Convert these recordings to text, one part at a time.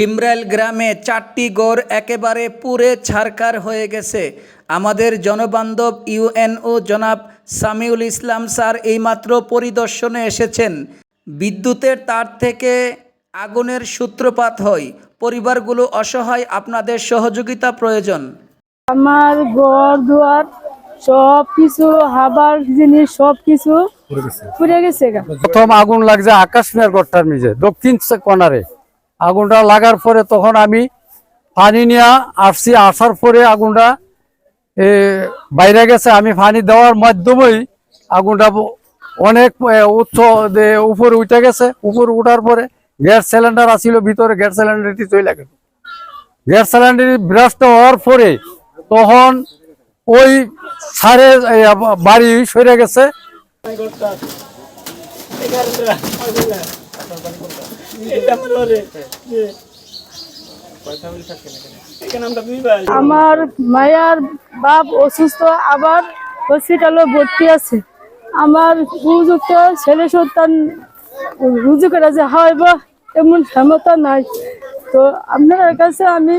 শিমরাইল গ্রামে চারটি গড় একেবারে পুরে ছারকার হয়ে গেছে। আমাদের জনবান্ধব ইউএনও জনাব সামিউল ইসলাম স্যার এইমাত্র পরিদর্শনে এসেছেন। বিদ্যুতের তার থেকে আগুনের সূত্রপাত হয়। পরিবারগুলো অসহায় আপনাদের সহযোগিতা প্রয়োজন। আমার ঘর দুয়ার সব কিছু হাবার জিনিস সব কিছু পুড়ে গেছে। প্রথম আগুন লাগছে আকাশ মিয়ার গড়টার নিচে দক্ষিণ কর্নারে আগুনটা লাগার পরে তখন আমি পানি নিয়ে আসছি। আসার পরে আগুনটা বাইরে গেছে। আমি পানি দেওয়ার মাধ্যমেই আগুনটা অনেক উচ্চ উপরে উঠে গেছে। উপরে উঠার পরে গ্যাস সিলিন্ডার আসিল, ভিতরে গ্যাস সিলিন্ডারটি চলে গেল। গ্যাস সিলিন্ডারটি ব্রাস্ট হওয়ার পরে তখন ওই সারে বাড়ি সরে গেছে। আমার মায়ার বাপ অসুস্থ আবার হসপিটালে ভর্তি আছে। আমার উপযুক্ত ছেলে সন্তান রুজু করা যে হয় বা এমন ক্ষমতা নাই। তো আপনার কাছে আমি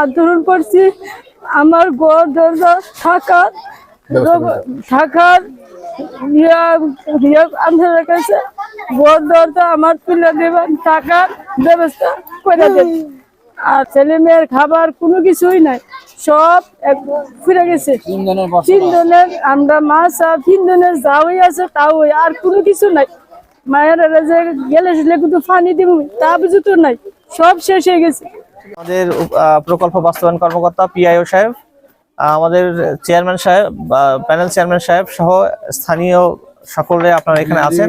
আন্দোলন করছি। আমার গড় দরজা থাকার থাকার ইয়া আপনার কাছে গড় দরজা আমার তুলে দেবেন টাকার ব্যবস্থা করে দেবেন আর ছেলে মেয়ের খাবার কোনো কিছুই নাই সব ফিরে গেছে। তিন জনের আমরা মাছ আর তিন জনের যাওয়াই আছে তাও আর কোনো কিছু নাই। মায়ের যে গেলে সেলে কিন্তু ফানি দিব তা বুঝু তো নাই সব শেষ হয়ে গেছে। আমাদের প্রকল্প বাস্তবায়ন কর্মকর্তা পিআইও সাহেব আমাদের চেয়ারম্যান সাহেব বা প্যানেল চেয়ারম্যান সাহেব সহ স্থানীয় সকলে আপনারা এখানে আছেন।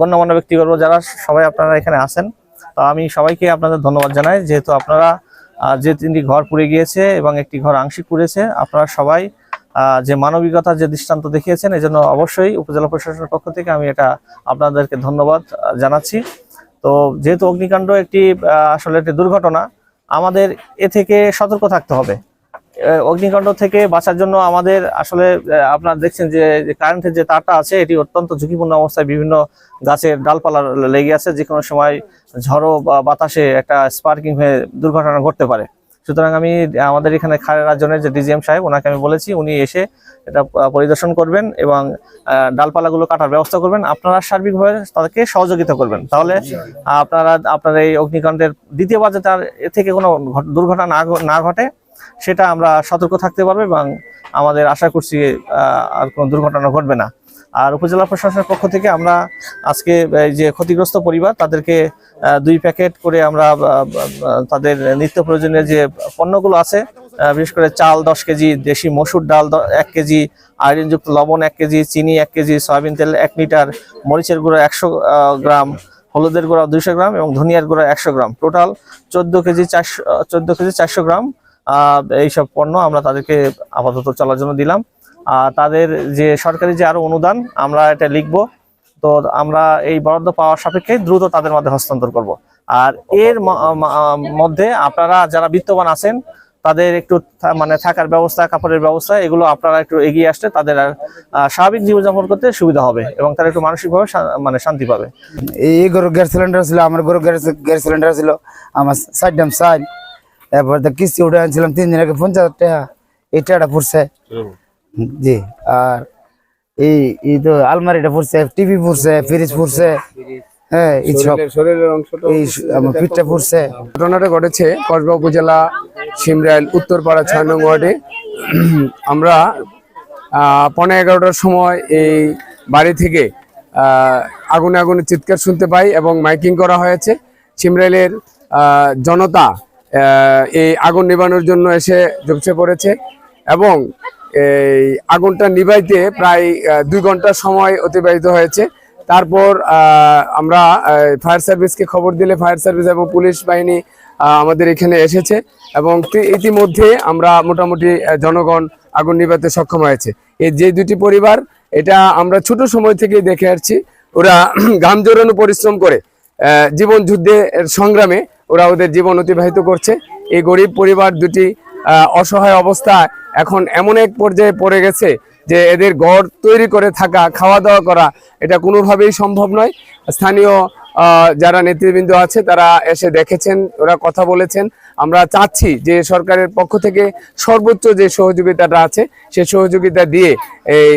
গণ্যমান্য ব্যক্তিবর্গ যারা, সবাই আপনারা এখানে আছেন। তো আমি সবাইকে আপনাদের ধন্যবাদ জানাই। যেহেতু আপনারা যে তিনটি ঘর পুড়ে গিয়েছে এবং একটি ঘর আংশিক পুড়েছে, আপনারা সবাই যে মানবিকতার যে দৃষ্টান্ত দেখিয়েছেন, এজন্য অবশ্যই উপজেলা প্রশাসনের পক্ষ থেকে আমি এটা আপনাদেরকে ধন্যবাদ জানাচ্ছি। তো যেহেতু অগ্নিকাণ্ড একটি আসলে একটি দুর্ঘটনা, আমাদের এ থেকে সতর্ক থাকতে হবে। অগ্নিকাণ্ড থেকে বাঁচার জন্য আমাদের আসলে আপনারা দেখছেন যে কারেন্টের যে তারটা আছে, এটি অত্যন্ত ঝুঁকিপূর্ণ অবস্থায় বিভিন্ন গাছের ডালপালা লেগে আছে, যে কোনো সময় ঝড়ো বা বাতাসে একটা স্পার্কিং হয়ে দুর্ঘটনা ঘটতে পারে। সুতরাং আমি, আমাদের এখানে খালের রাজনের যে ডিজিএম সাহেব, ওনাকে আমি বলেছি, উনি এসে এটা পরিদর্শন করবেন এবং ডালপালাগুলো কাটার ব্যবস্থা করবেন। আপনারা সার্বিকভাবে তাদেরকে সহযোগিতা করবেন। তাহলে, আপনারা, আপনার এই অগ্নিকাণ্ডের দ্বিতীয়বার যাতে আর থেকে কোনো দুর্ঘটনা না ঘটে সেটা আমরা সতর্ক থাকতে পারব এবং আমাদের আশা করছি আর কোনো দুর্ঘটনা ঘটবে না। আর উপজেলা প্রশাসনের পক্ষ থেকে আমরা আজকে যে ক্ষতিগ্রস্ত পরিবার, তাদেরকে দুই প্যাকেট করে আমরা তাদের নিত্য প্রয়োজনীয় যে পণ্যগুলো আছে বিশেষ করে চাল দশ কেজি, দেশি মসুর ডাল এক কেজি আয়রনযুক্ত লবণ এক কেজি, চিনি এক কেজি, সয়াবিন তেল এক লিটার, মরিচের গুঁড়ো একশো গ্রাম, হলুদের গুঁড়া দুইশো গ্রাম এবং ধনিয়ার গুঁড়া একশো গ্রাম। টোটাল চোদ্দ কেজি চারশো, চোদ্দ কেজি চারশো গ্রাম এইসব পণ্য আমরা তাদেরকে আপাতত চলার জন্য দিলাম। আর তাদের যে সরকারি যে আরও অনুদান আমরা এটা লিখব। তো আমরা এই বরাদ্দ পাওয়ার সাপেক্ষে দ্রুত তাদের মধ্যে হস্তান্তর করব। আর এর মধ্যে আপনারা যারা বিত্তবান আছেন তাদের একটু মানে থাকার ব্যবস্থা কাপড়ের ব্যবস্থা এগুলো আপনারা একটু এগিয়ে আসলে তাদের আর, স্বাভাবিক জীবনযাপন করতে সুবিধা হবে এবং তারা একটু মানসিকভাবে মানে শান্তি পাবে। এই গরু গ্যাস সিলিন্ডার ছিল আমার গরু গ্যাস গ্যাস সিলিন্ডার ছিল আমার সাইড ডাম সাইড। এরপর তো কিস্তি উঠে আনছিলাম তিন দিন আগে পঞ্চাশ টাকা। এই টাকাটা পড়ছে। জি আর এই এই তো আলমারিটা পড়ছে টিভি পড়ছে ফ্রিজ পড়ছে হ্যাঁ এই সব। শরীরের অংশটা এই আমার পিঠটা পড়ছে। ঘটনাটা ঘটেছে কসবা উপজেলা সিমরাইল উত্তরপাড়া ছয় নং ওয়ার্ডে। আমরা এগারোটার সময় এই বাড়ি থেকে আগুনে আগুনে চিৎকার শুনতে পাই এবং মাইকিং করা হয়েছে। সিমরাইলের জনতা এই আগুন নিবানোর জন্য এসে ঝুপসে পড়েছে এবং এই আগুনটা নিভাইতে প্রায় দুই ঘণ্টা সময় অতিবাহিত হয়েছে। তারপর আমরা ফায়ার সার্ভিসকে খবর দিলে ফায়ার সার্ভিস এবং পুলিশ বাহিনী আমাদের এখানে এসেছে এবং ইতিমধ্যে আমরা মোটামুটি জনগণ আগুন নিভাতে সক্ষম হয়েছে। এই যে দুটি পরিবার, এটা আমরা ছোট সময় থেকেই দেখে আসছি। ওরা ঘাম জোরানো পরিশ্রম করে জীবন যুদ্ধের সংগ্রামে ওরা ওদের জীবন অতিবাহিত করছে। এই গরিব পরিবার দুটি অসহায় অবস্থায় এখন এমন এক পর্যায়ে পড়ে গেছে যে এদের ঘর তৈরি করে থাকা খাওয়া দাওয়া করা এটা কোনোভাবেই সম্ভব নয়। স্থানীয় যারা নেতৃবৃন্দ আছে তারা এসে দেখেছেন, ওরা কথা বলেছেন। আমরা চাচ্ছি যে সরকারের পক্ষ থেকে সর্বোচ্চ যে সহযোগিতাটা আছে সেই সহযোগিতা দিয়ে এই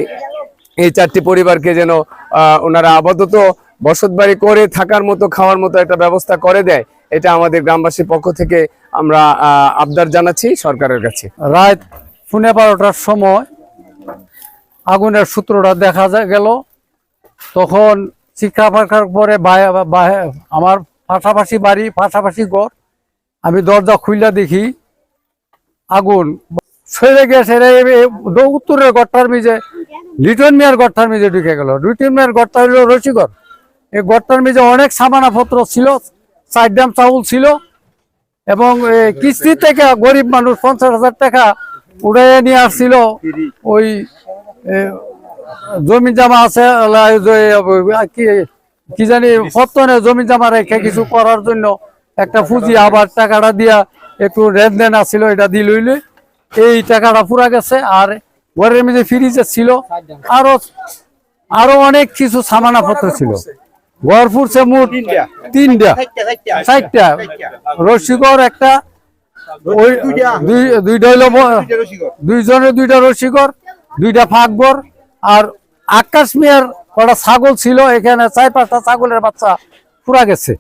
এই চারটি পরিবারকে যেন ওনারা আপাতত বসত বাড়ি করে থাকার মতো, খাওয়ার মতো একটা ব্যবস্থা করে দেয়, এটা আমাদের গ্রামবাসীর পক্ষ থেকে আমরা আবদার জানাচ্ছি সরকারের কাছে। রাত পুনে বারোটার সময় আগুনের সূত্রটা দেখা গেল, তখন শিক্ষা ফাঁকার পরে আমার পাশাপাশি বাড়ি, পাশাপাশি ঘর, আমি দরজা খুললা দেখি আগুন ছেড়ে গেছে উত্তরের গড়টার মিজে লিটন মিয়ার গড়টার মিজে ঢুকে গেল। লিটন মিয়ার গড়টা হইল রসিগর এই গড়টার মিজে অনেক সামানাপত্র ছিল চার দাম চাউল ছিল, এবং কিস্তি থেকে গরিব মানুষ পঞ্চাশ হাজার টাকা উড়াইয়ে নিয়ে আসছিল। ওই জমি জামা আছে কি জানি, পত্তনে জমি জামা রেখে কিছু করার জন্য একটা পুঁজি, আবার টাকাটা দিয়া একটু লেনদেন আসছিল, এটা দিল হইলে এই টাকাটা পুরা গেছে, আর ঘরের মধ্যে ফ্রিজে ছিল। আরও আরও অনেক কিছু সামানাপত্র ছিল। ঘর ফুরছে মোট তিনটা। চারটা রসিকর একটা দুইটা। হইল দুইজনের দুইটা রসিকর দুইটা ফাঁকবর। আর আকাশ মিয়ার কটা ছাগল ছিল এখানে চার পাঁচটা ছাগলের বাচ্চা পুরা গেছে।